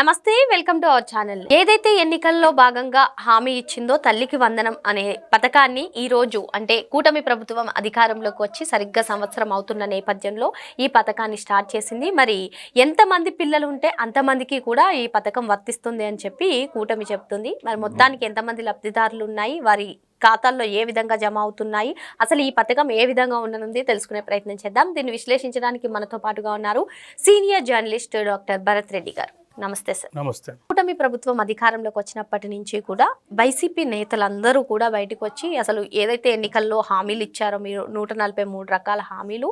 నమస్తే welcome to our channel. ఏదైతే ఎన్నికల్లో భాగంగా హామీ ఇచ్చిందో తల్లికి వందనం అనే పథకాన్ని ఈ రోజు అంటే కూటమి ప్రభుత్వం అధికారంలోకి వచ్చి సరిగ్గా సంవత్సరం అవుతున్న నేపథ్యంలో ఈ పథకాన్ని స్టార్ట్ చేసింది. మరి ఎంతమంది పిల్లలు ఉంటే అంతమందికి కూడా ఈ పథకం వర్తిస్తుంది అని చెప్పి కూటమి చెప్తుంది. మరి మొత్తానికి ఎంతమంది లబ్ధిదారులు ఉన్నాయి వారి ఖాతాల్లో ఏ విధంగా జమ అవుతున్నాయి? అసలు ఈ పథకం ఏ విధంగా ఉండనుంది? తెలుసుకునే ప్రయత్నం చేద్దాం. దీన్ని విశ్లేషించడానికి మనతో పాటుగా ఉన్నారు senior journalist doctor Bharath Reddy garu. నమస్తే సార్. నమస్తే. కూటమి ప్రభుత్వం అధికారంలోకి వచ్చినప్పటి నుంచి కూడా వైసీపీ నేతలందరూ కూడా బయటకు వచ్చి అసలు ఏదైతే ఎన్నికల్లో హామీలు ఇచ్చారో మీరు నూట నలభై మూడు రకాల హామీలు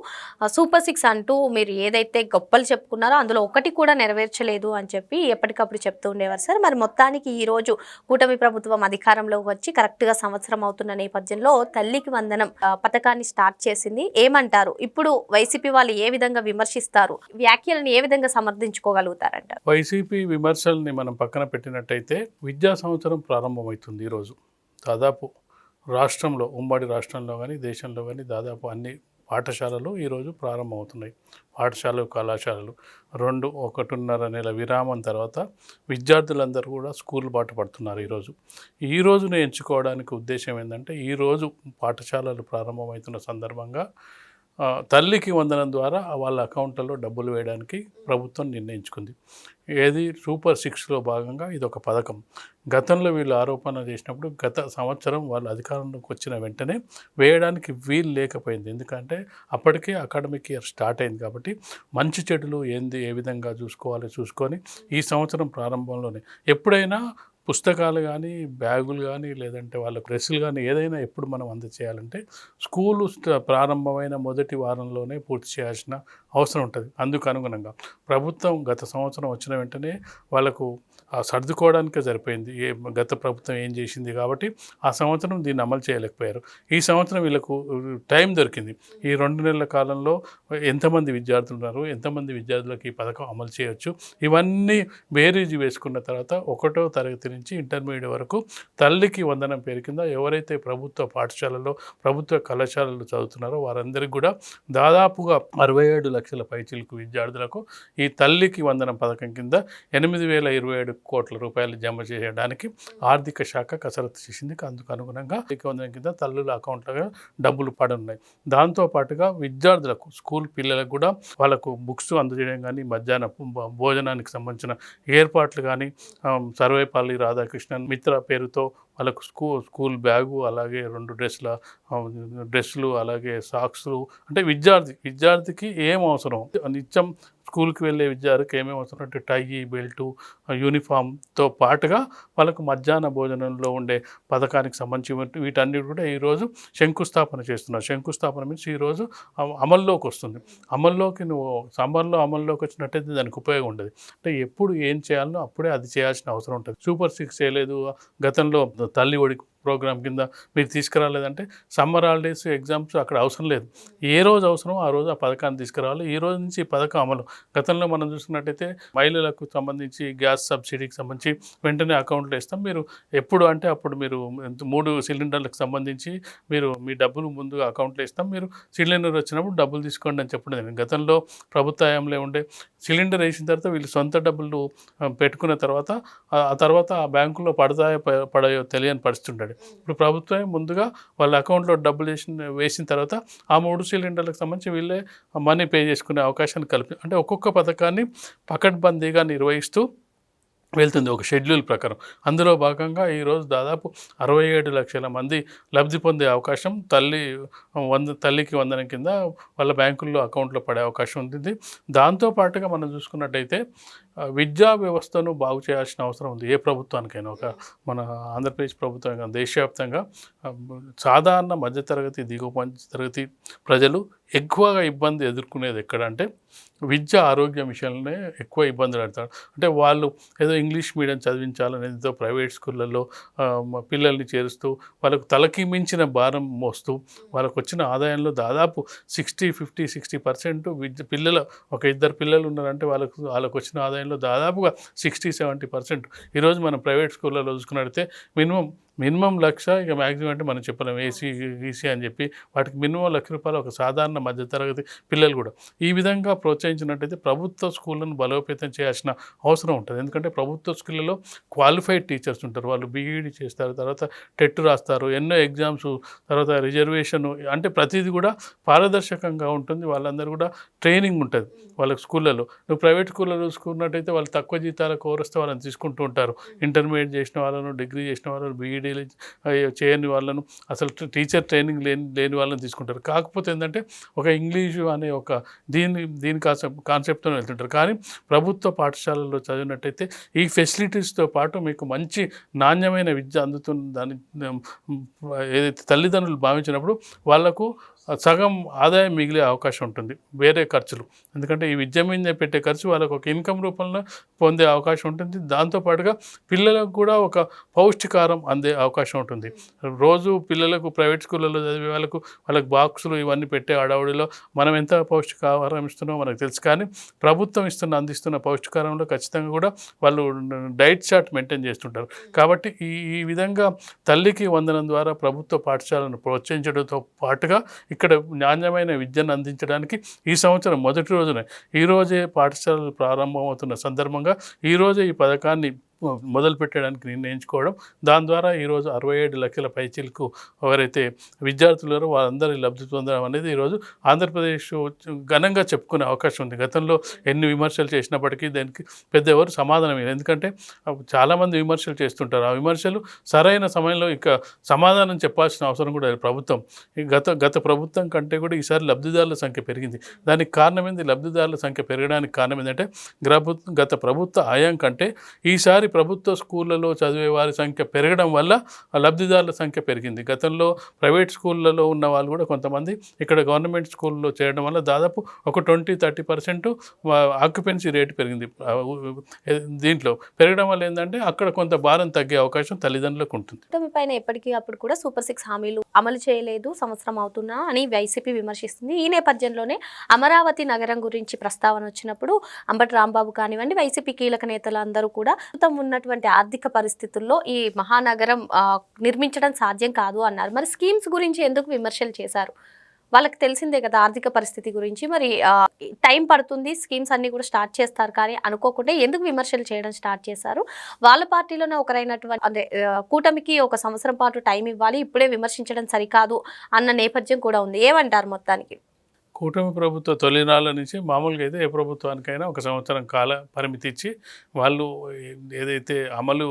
సూపర్ సిక్స్ అంటూ మీరు ఏదైతే గొప్పలు చెప్పుకున్నారో అందులో ఒకటి కూడా నెరవేర్చలేదు అని చెప్పి ఎప్పటికప్పుడు చెప్తూ ఉండేవారు సార్. మరి మొత్తానికి ఈ రోజు కూటమి ప్రభుత్వం అధికారంలోకి వచ్చి కరెక్ట్గా సంవత్సరం అవుతున్న నేపథ్యంలో తల్లికి వందనం పథకాన్ని స్టార్ట్ చేసింది. ఏమంటారు? ఇప్పుడు వైసీపీ వాళ్ళు ఏ విధంగా విమర్శిస్తారు? వ్యాఖ్యలను ఏ విధంగా సమర్థించుకోగలుగుతారంటారు? వైసీపీ విమర్శల్ని మనం పక్కన పెట్టినట్టయితే విద్యా సంవత్సరం ప్రారంభమవుతుంది ఈరోజు. దాదాపు రాష్ట్రంలో ఉమ్మడి రాష్ట్రంలో కానీ దేశంలో కానీ దాదాపు అన్ని పాఠశాలలు ఈరోజు ప్రారంభమవుతున్నాయి. పాఠశాలలు కళాశాలలు రెండు ఒకటిన్నర నెల విరామం తర్వాత విద్యార్థులందరూ కూడా స్కూల్ బాట పడుతున్నారు ఈరోజు. ఈ రోజును ఎంచుకోవడానికి ఉద్దేశం ఏంటంటే ఈరోజు పాఠశాలలు ప్రారంభమవుతున్న సందర్భంగా తల్లికి వందనం ద్వారా వాళ్ళ అకౌంట్లలో డబ్బులు వేయడానికి ప్రభుత్వం నిర్ణయించుకుంది. ఏది? సూపర్ సిక్స్లో భాగంగా ఇది ఒక పథకం. గతంలో వీళ్ళు ఆరోపణ చేసినప్పుడు గత సంవత్సరం వాళ్ళు అధికారంలోకి వచ్చిన వెంటనే వేయడానికి వీలు లేకపోయింది. ఎందుకంటే అప్పటికే అకాడమిక్ ఇయర్ స్టార్ట్ అయింది కాబట్టి మంచి చెడులు ఏంది? ఏ విధంగా చూసుకోవాలి? చూసుకొని ఈ సంవత్సరం ప్రారంభంలోనే. ఎప్పుడైనా పుస్తకాలు కానీ బ్యాగులు కానీ లేదంటే వాళ్ళ డ్రెస్సులు కానీ ఏదైనా ఎప్పుడు మనం అందచేయాలంటే స్కూలు ప్రారంభమైన మొదటి వారంలోనే పూర్తి చేయాల్సిన అవసరం ఉంటుంది. అందుకు అనుగుణంగా ప్రభుత్వం గత సంవత్సరం వచ్చిన వెంటనే వాళ్ళకు సర్దుకోవడానికే సరిపోయింది. ఏ గత ప్రభుత్వం ఏం చేసింది కాబట్టి ఆ సంవత్సరం దీన్ని అమలు చేయలేకపోయారు. ఈ సంవత్సరం వీళ్ళకు టైం దొరికింది. ఈ రెండు నెలల కాలంలో ఎంతమంది విద్యార్థులు ఉన్నారు ఎంతమంది విద్యార్థులకు ఈ పథకం అమలు చేయొచ్చు? ఇవన్నీ బేరీజు వేసుకున్న తర్వాత ఒకటో తరగతి నుంచి ఇంటర్మీడియట్ వరకు తల్లికి వందనం పేరు కింద ఎవరైతే ప్రభుత్వ పాఠశాలలో ప్రభుత్వ కళాశాలలు చదువుతున్నారో వారందరికీ కూడా దాదాపుగా అరవై ఏడు లక్షల పైచిలకు విద్యార్థులకు ఈ తల్లికి వందనం పథకం కింద ఎనిమిది వేల ఇరవై ఏడు కోట్ల రూపాయలు జమ చేయడానికి ఆర్థిక శాఖ కసరత్తు చేసింది. అందుకు అనుగుణంగా కింద తల్లుల అకౌంట్లుగా డబ్బులు పడున్నాయి. దాంతో పాటుగా విద్యార్థులకు స్కూల్ పిల్లలకు కూడా వాళ్ళకు బుక్స్ అందజేయడం కానీ మధ్యాహ్న భోజనానికి సంబంధించిన ఏర్పాట్లు కానీ సర్వేపల్లి రాధాకృష్ణన్ మిత్ర పేరుతో వాళ్ళకు స్కూ స్కూల్ బ్యాగు అలాగే రెండు డ్రెస్ల డ్రెస్సులు అలాగే సాక్స్లు అంటే విద్యార్థి విద్యార్థికి ఏం అవసరం? నిత్యం స్కూల్కి వెళ్ళే విద్యార్థికి ఏమేమి వస్తున్నట్టు టై బెల్టు యూనిఫామ్తో పాటుగా వాళ్ళకు మధ్యాహ్న భోజనంలో ఉండే పథకానికి సంబంధించి వీటన్నిటి కూడా ఈరోజు శంకుస్థాపన చేస్తున్నారు. శంకుస్థాపన మీన్స్ ఈరోజు అమల్లోకి వస్తుంది. అమల్లోకి నువ్వు సమ్మర్లో అమల్లోకి వచ్చినట్టయితే దానికి ఉపయోగం ఉండదు. అంటే ఎప్పుడు ఏం చేయాలనో అప్పుడే అది చేయాల్సిన అవసరం ఉంటుంది. సూపర్ సిక్స్ చేయలేదు. గతంలో తల్లి ఒడి ప్రోగ్రామ్ కింద మీరు తీసుకురాలేదంటే సమ్మర్ హాలిడేస్ ఎగ్జామ్స్ అక్కడ అవసరం లేదు. ఏ రోజు అవసరం ఆ రోజు ఆ పథకాన్ని తీసుకురావాలి. ఈ రోజు నుంచి ఈ పథకం అమలు. గతంలో మనం చూసుకున్నట్టయితే మహిళలకు సంబంధించి గ్యాస్ సబ్సిడీకి సంబంధించి వెంటనే అకౌంట్లో ఇస్తాం మీరు ఎప్పుడు అంటే అప్పుడు మీరు మూడు సిలిండర్లకు సంబంధించి మీరు మీ డబ్బులు ముందుగా అకౌంట్లో ఇస్తాం మీరు సిలిండర్ వచ్చినప్పుడు డబ్బులు తీసుకోండి అని చెప్పడం గతంలో ప్రభుత్వంలో ఉండే సిలిండర్ వేసిన తర్వాత వీళ్ళు సొంత డబ్బులు పెట్టుకున్న తర్వాత ఆ తర్వాత ఆ బ్యాంకులో పడతాయో ప- పడాయో తెలియని పరిస్థితి ఉండేది ఇప్పుడు ప్రభుత్వమే ముందుగా వాళ్ళ అకౌంట్లో డబ్బులు వేసిన వేసిన తర్వాత ఆ మూడు సిలిండర్లకు సంబంధించి వీళ్ళే మనీ పే చేసుకునే అవకాశాన్ని కల్పి అంటే ఒక్కొక్క పథకాన్ని పకడ్బందీగా నిర్వహిస్తూ వెళ్తుంది ఒక షెడ్యూల్ ప్రకారం. అందులో భాగంగా ఈరోజు దాదాపు అరవై ఏడు లక్షల మంది లబ్ధి పొందే అవకాశం తల్లి వంద తల్లికి వందనం కింద వాళ్ళ బ్యాంకుల్లో అకౌంట్లో పడే అవకాశం ఉంటుంది. దాంతోపాటుగా మనం చూసుకున్నట్టయితే విద్యా వ్యవస్థను బాగు చేయాల్సిన అవసరం ఉంది. ఏ ప్రభుత్వానికైనా ఒక మన ఆంధ్రప్రదేశ్ ప్రభుత్వం కానీ దేశవ్యాప్తంగా సాధారణ మధ్యతరగతి దిగువ మధ్యతరగతి ప్రజలు ఎక్కువగా ఇబ్బంది ఎదుర్కొనేది ఎక్కడ అంటే విద్య ఆరోగ్యం విషయంలోనే ఎక్కువ ఇబ్బందులు పడతారు. అంటే వాళ్ళు ఏదో ఇంగ్లీష్ మీడియం చదివించాలని ఏదో ప్రైవేట్ స్కూళ్ళల్లో పిల్లల్ని చేరుస్తూ వాళ్ళకు తలకి మించిన భారం మోస్తూ వాళ్ళకు వచ్చిన ఆదాయంలో దాదాపు సిక్స్టీ ఫిఫ్టీ సిక్స్టీ పర్సెంట్ విద్య పిల్లల ఒక ఇద్దరు పిల్లలు ఉన్నారంటే వాళ్ళకు వాళ్ళకు వచ్చిన ఆదాయంలో దాదాపుగా సిక్స్టీ సెవెంటీ పర్సెంట్ ఈరోజు మనం ప్రైవేట్ స్కూళ్ళలో చూసుకున్నట్టయితే మినిమం మినిమం లక్ష ఇక మ్యాక్సిమం అంటే మనం చెప్పలేం. ఏసీ ఈసీ అని చెప్పి వాటికి మినిమం లక్ష రూపాయలు ఒక సాధారణ మధ్యతరగతి పిల్లలు కూడా. ఈ విధంగా ప్రోత్సహించినట్టయితే ప్రభుత్వ స్కూళ్ళను బలోపేతం చేయాల్సిన అవసరం ఉంటుంది. ఎందుకంటే ప్రభుత్వ స్కూళ్ళలో క్వాలిఫైడ్ టీచర్స్ ఉంటారు. వాళ్ళు బీఈడి చేస్తారు తర్వాత టెట్ రాస్తారు ఎన్నో ఎగ్జామ్స్ తర్వాత రిజర్వేషన్ అంటే ప్రతిదీ కూడా పారదర్శకంగా ఉంటుంది. వాళ్ళందరూ కూడా ట్రైనింగ్ ఉంటుంది వాళ్ళకి స్కూళ్ళలో. నువ్వు ప్రైవేట్ స్కూల్లో చూసుకున్నట్టయితే వాళ్ళు తక్కువ జీతాలకు ఓరిస్తే వాళ్ళని తీసుకుంటూ ఉంటారు. ఇంటర్మీడియట్ చేసిన వాళ్ళను డిగ్రీ చేసిన వాళ్ళను బీఈడీ చేయని వాళ్ళను అసలు టీచర్ ట్రైనింగ్ లేని లేని వాళ్ళని తీసుకుంటారు. కాకపోతే ఏంటంటే ఒక ఇంగ్లీషు అనే ఒక దీని దీని కాన్సెప్ట్ కాన్సెప్ట్తో వెళ్తుంటారు. కానీ ప్రభుత్వ పాఠశాలల్లో చదివినట్టయితే ఈ ఫెసిలిటీస్తో పాటు మీకు మంచి నాణ్యమైన విద్య అందుతున్న దాని ఏదైతే తల్లిదండ్రులు భావించినప్పుడు వాళ్ళకు సగం ఆదాయం మిగిలే అవకాశం ఉంటుంది వేరే ఖర్చులు. ఎందుకంటే ఈ విద్య మీద పెట్టే ఖర్చు వాళ్ళకు ఒక ఇన్కమ్ రూపంలో పొందే అవకాశం ఉంటుంది. దాంతోపాటుగా పిల్లలకు కూడా ఒక పౌష్టికారం అందే అవకాశం ఉంటుంది. రోజు పిల్లలకు ప్రైవేట్ స్కూళ్ళలో చదివే వాళ్ళకు వాళ్ళకి బాక్సులు ఇవన్నీ పెట్టే అడవుడిలో మనం ఎంత పౌష్టికాహారం ఇస్తున్నామో మనకు తెలుసు. కానీ ప్రభుత్వం ఇస్తున్న అందిస్తున్న పౌష్టికారంలో ఖచ్చితంగా కూడా వాళ్ళు డైట్ చార్ట్ మెయింటైన్ చేస్తుంటారు. కాబట్టి ఈ ఈ విధంగా తల్లికి వందనం ద్వారా ప్రభుత్వ పాఠశాలను ప్రోత్సహించడంతో పాటుగా ఇక్కడ నాణ్యమైన విద్యను అందించడానికి ఈ సంవత్సరం మొదటి రోజున ఈరోజే పాఠశాలలు ప్రారంభమవుతున్న సందర్భంగా ఈరోజే ఈ పథకాన్ని మొదలు పెట్టడానికి నిర్ణయించుకోవడం. దాని ద్వారా ఈరోజు అరవై ఏడు లక్షల పైచీలకు ఎవరైతే విద్యార్థులు ఉన్నారో వారందరి లబ్ధి పొందడం అనేది ఈరోజు ఆంధ్రప్రదేశ్ ఘనంగా చెప్పుకునే అవకాశం ఉంది. గతంలో ఎన్ని విమర్శలు చేసినప్పటికీ దానికి పెద్ద ఎవరు సమాధానం ఎందుకంటే చాలామంది విమర్శలు చేస్తుంటారు. ఆ విమర్శలు సరైన సమయంలో ఇక సమాధానం చెప్పాల్సిన అవసరం కూడా ప్రభుత్వం ఈ గత గత ప్రభుత్వం కంటే కూడా ఈసారి లబ్ధిదారుల సంఖ్య పెరిగింది. దానికి కారణం ఏంది? లబ్ధిదారుల సంఖ్య పెరగడానికి కారణం ఏంటంటే గత ప్రభుత్వ ఆయాం కంటే ఈసారి ప్రభుత్వ స్కూళ్ళలో చదివే వారి సంఖ్య పెరగడం వల్ల ఆ లబ్ధిదారుల సంఖ్య పెరిగింది. గతంలో ప్రైవేట్ స్కూళ్ళలో ఉన్న వాళ్ళు కూడా కొంతమంది ఇక్కడ గవర్నమెంట్ స్కూల్లో చేరడం వల్ల దాదాపు ఒక twenty thirty percent occupancy rate పెరిగింది. దీంట్లో పెరగడం వల్ల ఏంటంటే అక్కడ కొంత భారం తగ్గే అవకాశం తల్లిదండ్రులకు ఉంటుంది. పైన ఎప్పటికీ అప్పుడు కూడా సూపర్ సిక్స్ హామీలు అమలు చేయలేదు సంవత్సరం అవుతున్నా అని వైసీపీ విమర్శిస్తుంది. ఈ నేపథ్యంలోనే అమరావతి నగరం గురించి ప్రస్తావన వచ్చినప్పుడు అంబటి రాంబాబు కానివ్వండి వైసీపీ కీలక నేతలందరూ కూడా ప్రస్తుతం ఉన్నటువంటి ఆర్థిక పరిస్థితుల్లో ఈ మహానగరం నిర్మించడం సాధ్యం కాదు అన్నారు. మరి స్కీమ్స్ గురించి ఎందుకు విమర్శలు చేశారు? వాళ్ళకి తెలిసిందే కదా ఆర్థిక పరిస్థితి గురించి. మరి టైం పడుతుంది స్కీమ్స్ అన్ని కూడా స్టార్ట్ చేస్తారు కానీ అనుకోకుండా ఎందుకు విమర్శలు చేయడం స్టార్ట్ చేశారు? వాళ్ళ పార్టీలోనే ఒకరైనటువంటి అంటే కూటమికి ఒక సంవత్సరం పాటు టైం ఇవ్వాలి ఇప్పుడే విమర్శించడం సరికాదు అన్న నేపథ్యం కూడా ఉంది. ఏమంటారు మొత్తానికి? కూటమి ప్రభుత్వ తొలినాళ్ళ నుంచి మామూలుగా అయితే ఏ ప్రభుత్వానికైనా ఒక సంవత్సరం కాల పరిమితి ఇచ్చి వాళ్ళు ఏదైతే అమలు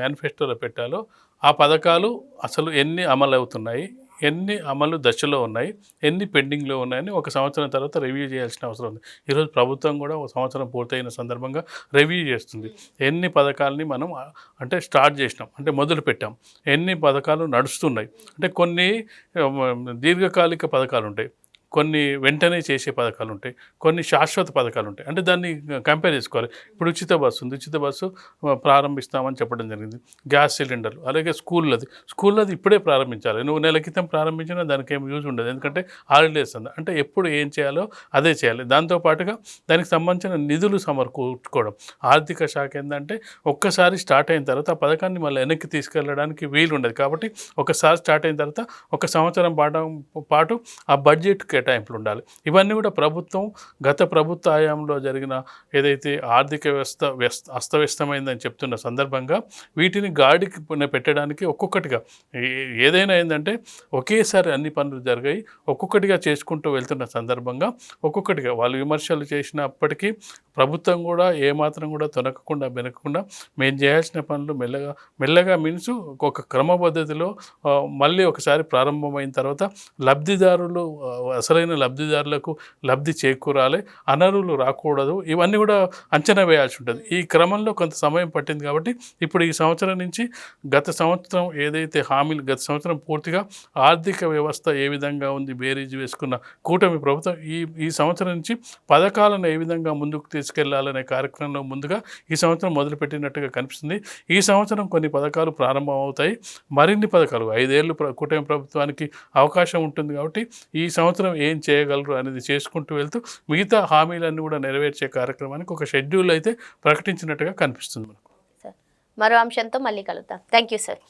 మేనిఫెస్టోలో పెట్టాలో ఆ పథకాలు అసలు ఎన్ని అమలు అవుతున్నాయి ఎన్ని అమలు దశలో ఉన్నాయి ఎన్ని పెండింగ్లో ఉన్నాయని ఒక సంవత్సరం తర్వాత రివ్యూ చేయాల్సిన అవసరం ఉంది. ఈరోజు ప్రభుత్వం కూడా ఒక సంవత్సరం పూర్తయిన సందర్భంగా రివ్యూ చేస్తుంది. ఎన్ని పథకాలని మనం అంటే స్టార్ట్ చేసినాం అంటే మొదలు పెట్టాం ఎన్ని పథకాలు నడుస్తున్నాయి అంటే కొన్ని దీర్ఘకాలిక పథకాలు ఉంటాయి. కొన్ని వెంటనే చేసే పథకాలు ఉంటాయి కొన్ని శాశ్వత పథకాలు ఉంటాయి అంటే దాన్ని కంపేర్ చేసుకోవాలి. ఇప్పుడు ఉచిత బస్సు ఉంది. ఉచిత బస్సు ప్రారంభిస్తామని చెప్పడం జరిగింది. గ్యాస్ సిలిండర్లు అలాగే స్కూళ్ళది. స్కూళ్ళది ఇప్పుడే ప్రారంభించాలి. నువ్వు నెల క్రితం ప్రారంభించినా దానికి ఏం యూజ్ ఉండదు. ఎందుకంటే హాలిడేస్ ఉంది. అంటే ఎప్పుడు ఏం చేయాలో అదే చేయాలి. దాంతోపాటుగా దానికి సంబంధించిన నిధులు సమకూర్చుకోవడం. ఆర్థిక శాఖ ఏంటంటే ఒక్కసారి స్టార్ట్ అయిన తర్వాత ఆ పథకాన్ని మళ్ళీ వెనక్కి తీసుకెళ్ళడానికి వీలు ఉండదు కాబట్టి ఒకసారి స్టార్ట్ అయిన తర్వాత ఒక సంవత్సరం పాటు పాటు ఆ బడ్జెట్ కేటాయింపులు ఉండాలి ఇవన్నీ కూడా ప్రభుత్వం గత ప్రభుత్వ హయాంలో జరిగిన ఏదైతే ఆర్థిక వ్యవస్థ అస్తవ్యస్తమైందని చెప్తున్న సందర్భంగా వీటిని గాడికి పెట్టడానికి ఒక్కొక్కటిగా ఏదైనా ఏంటంటే ఒకేసారి అన్ని పనులు జరిగాయి ఒక్కొక్కటిగా చేసుకుంటూ వెళ్తున్న సందర్భంగా ఒక్కొక్కటిగా వాళ్ళు విమర్శలు చేసినప్పటికీ ప్రభుత్వం కూడా ఏమాత్రం కూడా తొనకకుండా వెనకకుండా మేము చేయాల్సిన పనులు మెల్లగా మెల్లగా మీన్స్ ఒక క్రమ పద్ధతిలో మళ్ళీ ఒకసారి ప్రారంభమైన తర్వాత లబ్ధిదారులు అసలైన లబ్ధిదారులకు లబ్ధి చేకూరాలి అనరులు రాకూడదు. ఇవన్నీ కూడా అంచనా వేయాల్సి ఉంటుంది. ఈ క్రమంలో కొంత సమయం పట్టింది కాబట్టి ఇప్పుడు ఈ సంవత్సరం నుంచి గత సంవత్సరం ఏదైతే హామీలు గత సంవత్సరం పూర్తిగా ఆర్థిక వ్యవస్థ ఏ విధంగా ఉంది బేరీజు వేసుకున్న కూటమి ప్రభుత్వం ఈ ఈ సంవత్సరం నుంచి పథకాలను ఏ విధంగా ముందుకు తీసుకెళ్ళాలనే కార్యక్రమంలో ముందుగా ఈ సంవత్సరం మొదలుపెట్టినట్టుగా కనిపిస్తుంది. ఈ సంవత్సరం కొన్ని పథకాలు ప్రారంభం అవుతాయి మరిన్ని పథకాలు ఐదేళ్ళు ప్ర- కూటమి ప్రభుత్వానికి అవకాశం ఉంటుంది కాబట్టి ఈ సంవత్సరం ఏం చేయగలరు అనేది చేసుకుంటూ వెళ్తూ మిగతా హామీలన్నీ కూడా నెరవేర్చే కార్యక్రమానికి ఒక షెడ్యూల్ అయితే ప్రకటించినట్టుగా కనిపిస్తుంది మనకు. సార్ మరో అంశంతో మళ్ళీ కలుద్దాం. Thank you sir.